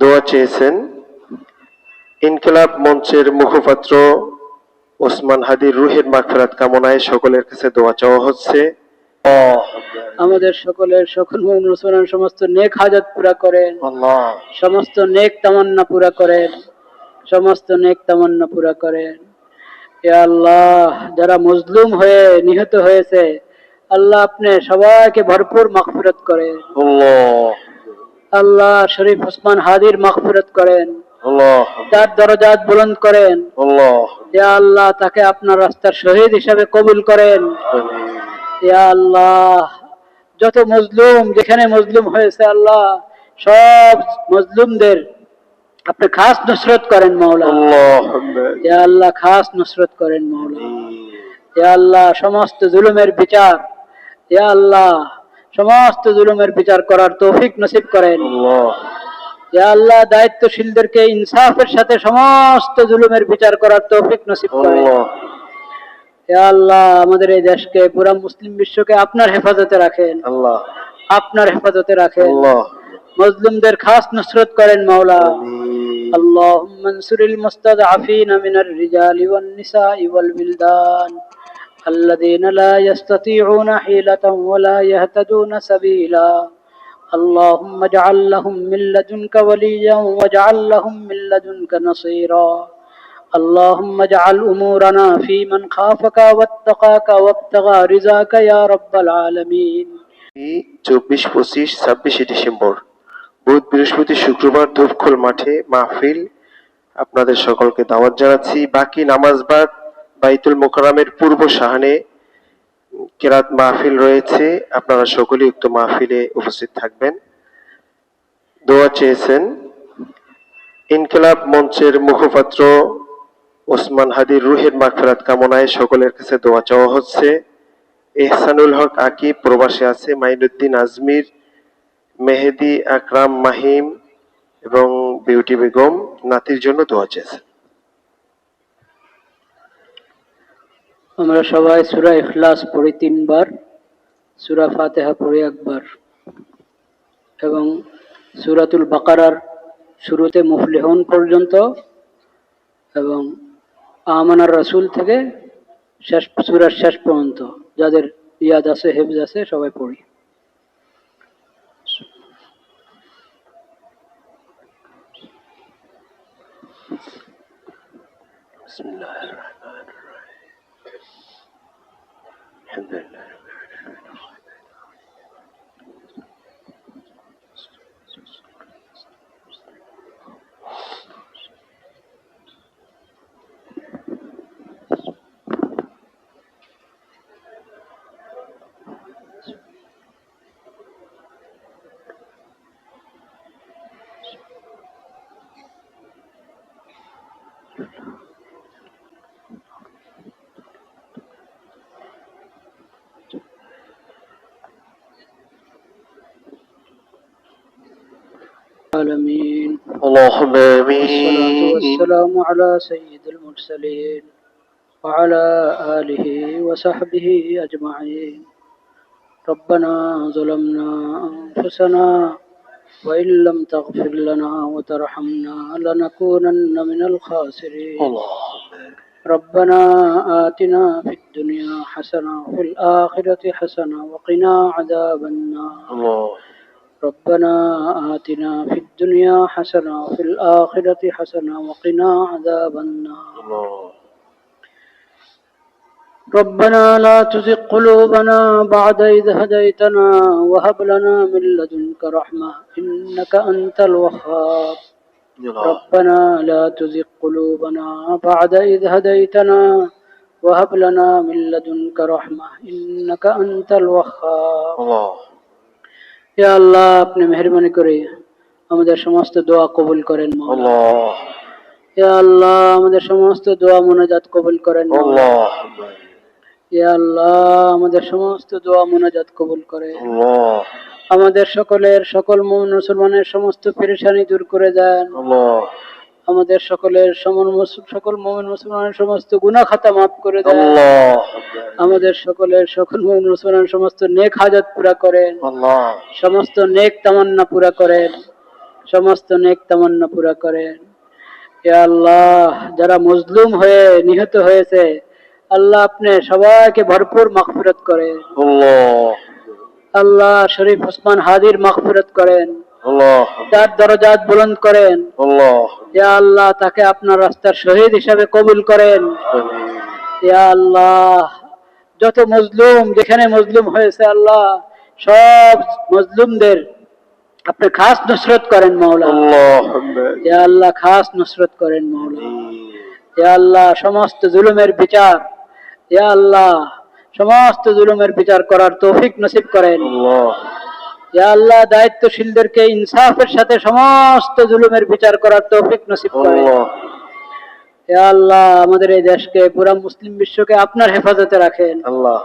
দোয়া চেয়েছেন ইনকিলাব মঞ্চের মুখপাত্র ওসমান হাদির রুহের মাগফিরাত কামনায় সকলের কাছে দোয়া চাওয়া হচ্ছে। আমাদের সকলের সকল মুসলমান সমস্ত নেক হাজত পুরা করেন। আল্লাহ। সমস্ত নেক তামান্না পুরা করেন। সমস্ত নেক তামান্না পুরা করেন। এ আল্লাহ যারা মজলুম হয়ে নিহত হয়েছে আল্লাহ আপনি সবাইকে ভরপুর মাগফিরাত করেন। আল্লাহ। আল্লাহ শরীফ ওসমান হাদির মাগফিরাত করেন। তার দরজাত বুলন্দ করেন। আল্লাহ। ইয়া আল্লাহ তাকে আপনার রাস্তার শহীদ হিসাবে কবুল করেন। ইয়া আল্লাহ যত মজলুম যেখানে মজলুম হয়েছে আল্লাহ সব মজলুমদের আপনি খাস নুসরত করেন মাওলা। আল্লাহ ইয়া আল্লাহ খাস নুসরত করেন মাওলা। ইয়া আল্লাহ সমস্ত জুলুমের বিচার। ইয়া আল্লাহ সমস্ত জুলুমের বিচার করার তৌফিক নসিব করেন আল্লাহ ইয়া আল্লাহ দায়িত্বশীলদেরকে ইনসাফের সাথে সমস্ত জুলুমের বিচার করার তৌফিক নসিব করেন আল্লাহ ইয়া আল্লাহ আমাদের এই দেশকে পুরা মুসলিম বিশ্বকে আপনার হেফাজতে রাখেন আল্লাহ আপনার হেফাজতে রাখেন আল্লাহ মজলুমদের খাস নুসরত করেন মাওলা اللهم انصر المستضعفين من الرجال والنساء والولدان الذين لا يستطيعون حيلة ولا يهتدون سبيلا اللهم اجعل لهم من لدنك وليا واجعل لهم من لدنك نصيرا اللهم اجعل أمورنا في من خافك واتقاك وابتغى رزاك يا رب العالمين চব্বিশ পঁচিশ ছাব্বিশে ডিসেম্বর বুধ বৃহস্পতি শুক্রবার ধূপখোল মাঠে মাহফিল আপনাদের সকলকে দাওয়াত জানাচ্ছি বাকি নামাজ বাদ বাইতুল মোকারামের পূর্ব সাহানে কেরাত মাহফিল রয়েছে। আপনারা সকলেই উক্ত মাহফিলে উপস্থিত থাকবেন। দোয়া চেয়েছেন ইনকিলাব মঞ্চের মুখপাত্র ওসমান হাদির রুহের মাগফিরাত কামনায় সকলের কাছে দোয়া চাওয়া হচ্ছে। এহসানুল হক আকিব প্রবাসে আছে, মাইনুদ্দিন আজমির, মেহেদি আকরাম মাহিম এবং বিউটি বেগম নাতির জন্য দোয়া চেয়েছেন। আমরা সবাই সূরা ইখলাস পড়ি তিনবার সূরা ফাতিহা পড়ি একবার এবং সূরাতুল বাকারার শুরুতে মুফলিহন পর্যন্ত এবং আমানার রাসূল থেকে শেষ সূরার শেষ পর্যন্ত যাদের ইয়াদ আছে হেফজ আছে সবাই পড়ি بسم الله الرحمن الرحيم Hem de Thank you. العالمين. اللهم والصلاة آمين. والسلام على سيد المرسلين وعلى آله وصحبه أجمعين. ربنا ظلمنا أنفسنا وإن لم تغفر لنا وترحمنا لنكونن من الخاسرين. اللهم ربنا آتنا في الدنيا حسنة وفي الآخرة حسنة وقنا عذاب النار. الله ربنا آتنا في الدنيا حسنة وفي الآخرة حسنة وقنا عذاب النار. ربنا لا تزغ قلوبنا بعد إذ هديتنا وهب لنا من لدنك رحمة إنك أنت الوهاب. ربنا لا تزغ قلوبنا بعد إذ هديتنا وهب لنا من لدنك رحمة إنك أنت الوهاب. الله. হে আল্লাহ আপনি মেহরবানি করে আমাদের সমস্ত দোয়া কবুল করেন হে আল্লাহ আমাদের সমস্ত দোয়া মোনাজাত কবুল করেন হে আল্লাহ আমাদের সমস্ত দোয়া মোনাজাত কবুল করে। আমাদের সকলের সকল মুসলমানের সমস্ত পেরেশানি দূর করে দেন। আমাদের সকলের সকল মোমিন মুসলমানের সমস্ত গুনা খাতা মাফ করে দেন। আমাদের সকলের সকল মোমিন মুসলমান সমস্ত নেক হাজত পুরা করেন। সমস্ত নেক তামান্না পুরা করেন। সমস্ত নেক তামান্না পুরা করেন। আল্লাহ যারা মজলুম হয়ে নিহত হয়েছে আল্লাহ আপনি সবাইকে ভরপুর মাকফিরত করে আল্লাহ। শরীফ ওসমান হাদির মাকফিরত করেন। তার দরজাত বুলন্দ করেন। ইয়া আল্লাহ তাকে আপনার রাস্তার শহীদ হিসাবে কবুল করেন। ইয়া আল্লাহ যত মজলুম যেখানে মজলুম হয়েছে আল্লাহ সব মজলুমদের আপনি খাস নুসরত করেন মাওলা। আল্লাহ ইয়া আল্লাহ খাস নুসরত করেন মাওলা। ইয়া আল্লাহ সমস্ত জুলুমের বিচার। ইয়া আল্লাহ সমস্ত জুলুমের বিচার করার তৌফিক নসিব করেন। আল্লাহ। ইয়া আল্লাহ দায়িত্বশীলদেরকে ইনসাফের সাথে সমস্ত জুলুমের বিচার করার তৌফিক নসিব করেন আল্লাহ ইয়া আল্লাহ আমাদের এই দেশকে পুরা মুসলিম বিশ্বকে আপনার হেফাজতে রাখেন আল্লাহ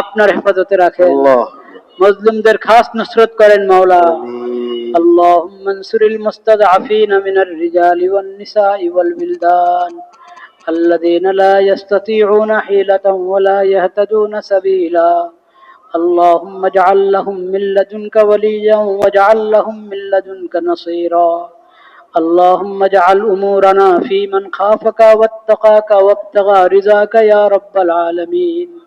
আপনার হেফাজতে রাখেন আল্লাহ মজলুমদের খাস নুসরত করেন মাওলা اللهم انصر المستضعفين من الرجال والنساء والولدان الذين لا يستطيعون حيلة ولا يهتدون سبيلا اللهم اجعل لهم من لدنك وليا واجعل لهم من لدنك نصيرا. اللهم اجعل أمورنا في من خافك واتقاك وابتغى رزاك يا رب العالمين.